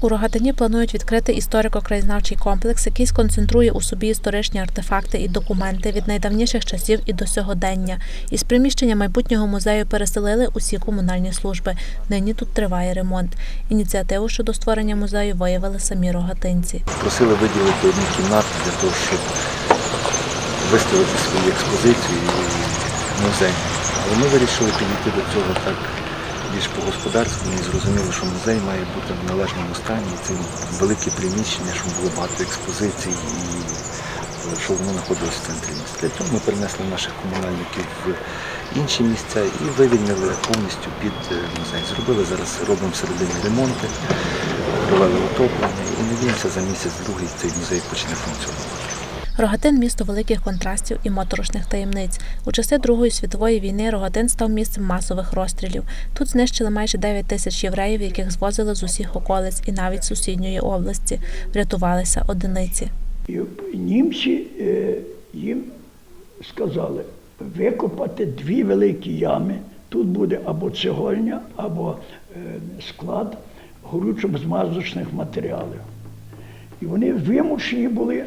У Рогатині планують відкрити історико-краєзнавчий комплекс, який сконцентрує у собі історичні артефакти і документи від найдавніших часів і до сьогодення. Із приміщення майбутнього музею переселили усі комунальні служби. Нині тут триває ремонт. Ініціативу щодо створення музею виявили самі рогатинці. Просили виділити одну кімнату для того, щоб виставити свою експозицію і музей. Але ми вирішили підійти до цього так більш по-господарському і зрозуміли, що музей має бути в належному стані. Це велике приміщення, щоб було багато експозицій і е, щоб воно знаходилось в центрі міста. Цього ми перенесли наших комунальників в інші місця і вивільнили повністю під е, музей. Зробили зараз, робимо всередині ремонти, провели утоплення і надіємося за місяць-другий цей музей почне функціонувати. Рогатин місто великих контрастів і моторошних таємниць. У часи Другої світової війни Рогатин став місцем масових розстрілів. Тут знищили майже 9 тисяч євреїв, яких звозили з усіх околиць і навіть сусідньої області. Врятувалися одиниці. Німці е, їм сказали викопати дві великі ями. Тут буде або цегольня, або е, склад горючо-змазочних матеріалів. І вони вимушені були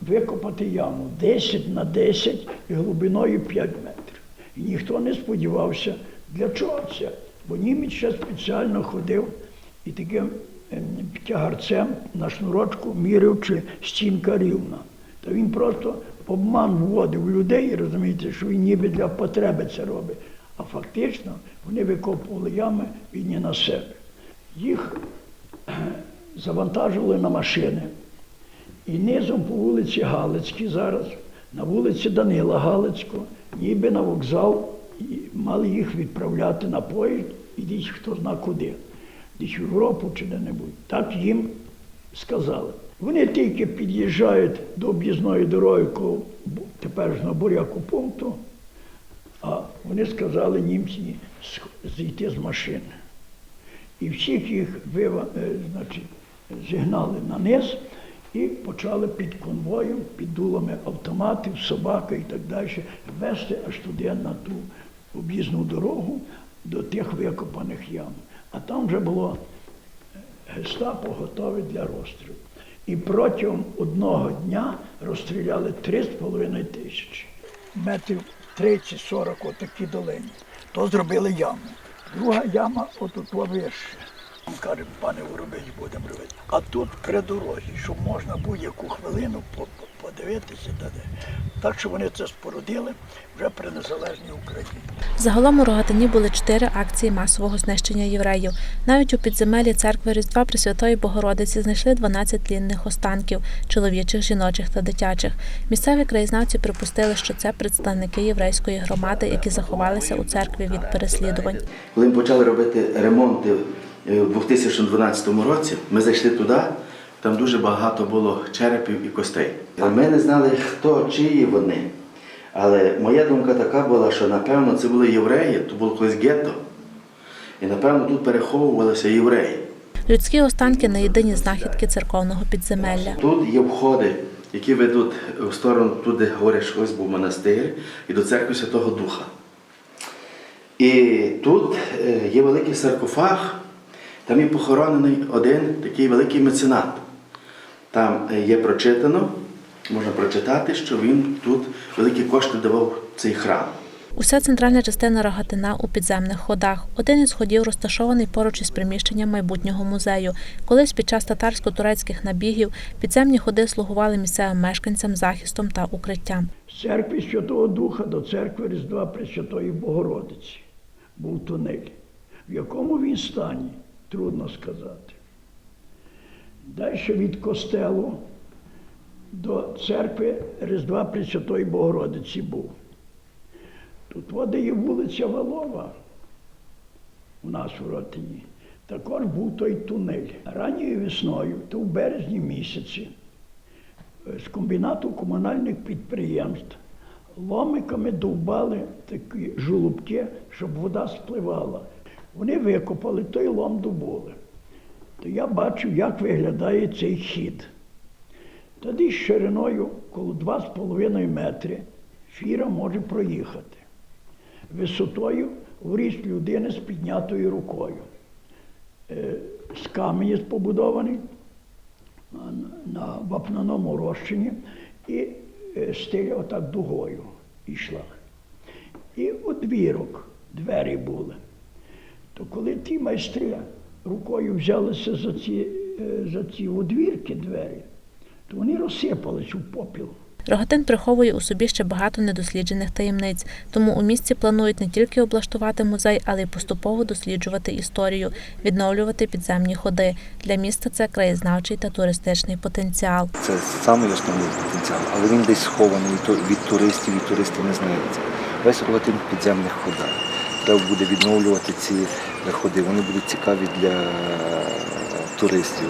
викопати яму 10 на 10 і глибиною 5 метрів. І ніхто не сподівався, для чого це. Бо німець ще спеціально ходив і таким ем, тягарцем на шнурочку міряв, чи стінка рівна. Та він просто обман вводив людей, розумієте, що він ніби для потреби це робить. А фактично вони викопували ями він не на себе. Їх завантажували на машини. І низом по вулиці Галицькій зараз, на вулиці Данила Галицького, ніби на вокзал, і мали їх відправляти на поїзд, ідіть хто зна куди, десь в Європу чи де-небудь. Так їм сказали. Вони тільки під'їжджають до об'їзної дороги бу- теперішнього буряку пункту, а вони сказали німці зійти з машини. І всіх їх вива, е, значить, зігнали на низ і почали під конвоєм, під дулами автоматів, собаки і так далі вести аж туди на ту об'їзну дорогу до тих викопаних ям. А там вже було гестапо готове для розстрілу. І протягом одного дня розстріляли 3,5 тисячі. Метрів 30-40 отакі долині. То зробили яму. Друга яма отут вище. Каже, пане Воробей, будемо робити. А тут при дорозі, щоб можна будь-яку хвилину по- по- подивитися. та де. Так що вони це спорудили вже при незалежній Україні. Загалом у Рогатині були чотири акції масового знищення євреїв. Навіть у підземелі церкви Різдва Пресвятої Богородиці знайшли 12 тлінних останків чоловічих, жіночих та дитячих. Місцеві краєзнавці припустили, що це представники єврейської громади, які заховалися у церкві від переслідувань. Коли ми почали робити ремонти у 2012 році, ми зайшли туди, там дуже багато було черепів і костей. Ми не знали, хто, чиї вони. Але моя думка така була, що напевно це були євреї, то було колись гетто. І напевно тут переховувалися євреї. Людські останки не єдині знахідки церковного підземелля. Тут є входи, які ведуть в сторону туди, говорять, що ось був монастир і до церкви Святого Духа. І тут е, є великий саркофаг, там є похоронений один такий великий меценат. Там е, є прочитано, можна прочитати, що він тут великі кошти давав цей храм. Уся центральна частина Рогатина у підземних ходах. Один із ходів розташований поруч із приміщенням майбутнього музею. Колись під час татарсько-турецьких набігів підземні ходи слугували місцевим мешканцям захистом та укриттям. З церкви Святого Духа до церкви Різдва Пресвятої Богородиці був тунель. В якому він стані, трудно сказати. Далі від костелу до церкви Різдва Пресвятої Богородиці був. Тут води є вулиця Валова у нас в Ротині. Також був той тунель. Ранньою весною, то в березні місяці, з комбінату комунальних підприємств ломиками довбали такі жолубки, щоб вода спливала. Вони викопали, той лом добули. То я бачив, як виглядає цей хід. Тоді з шириною коло 2,5 метри фіра може проїхати. Висотою в ріст людини з піднятою рукою. Е, з каменю побудований на, на вапняному розчині і е, стиля отак дугою йшла. І одвірок, двері були. То коли ті майстри рукою взялися за ці, е, за ці одвірки двері, то вони розсипались у попіл. Рогатин приховує у собі ще багато недосліджених таємниць, тому у місті планують не тільки облаштувати музей, але й поступово досліджувати історію, відновлювати підземні ходи. Для міста це краєзнавчий та туристичний потенціал. Це самий основний потенціал, але він десь схований від ту- від туристів, і туристи не знають. Весь рогатин в підземних ходах. Треба буде відновлювати ці ходи. Вони будуть цікаві для туристів.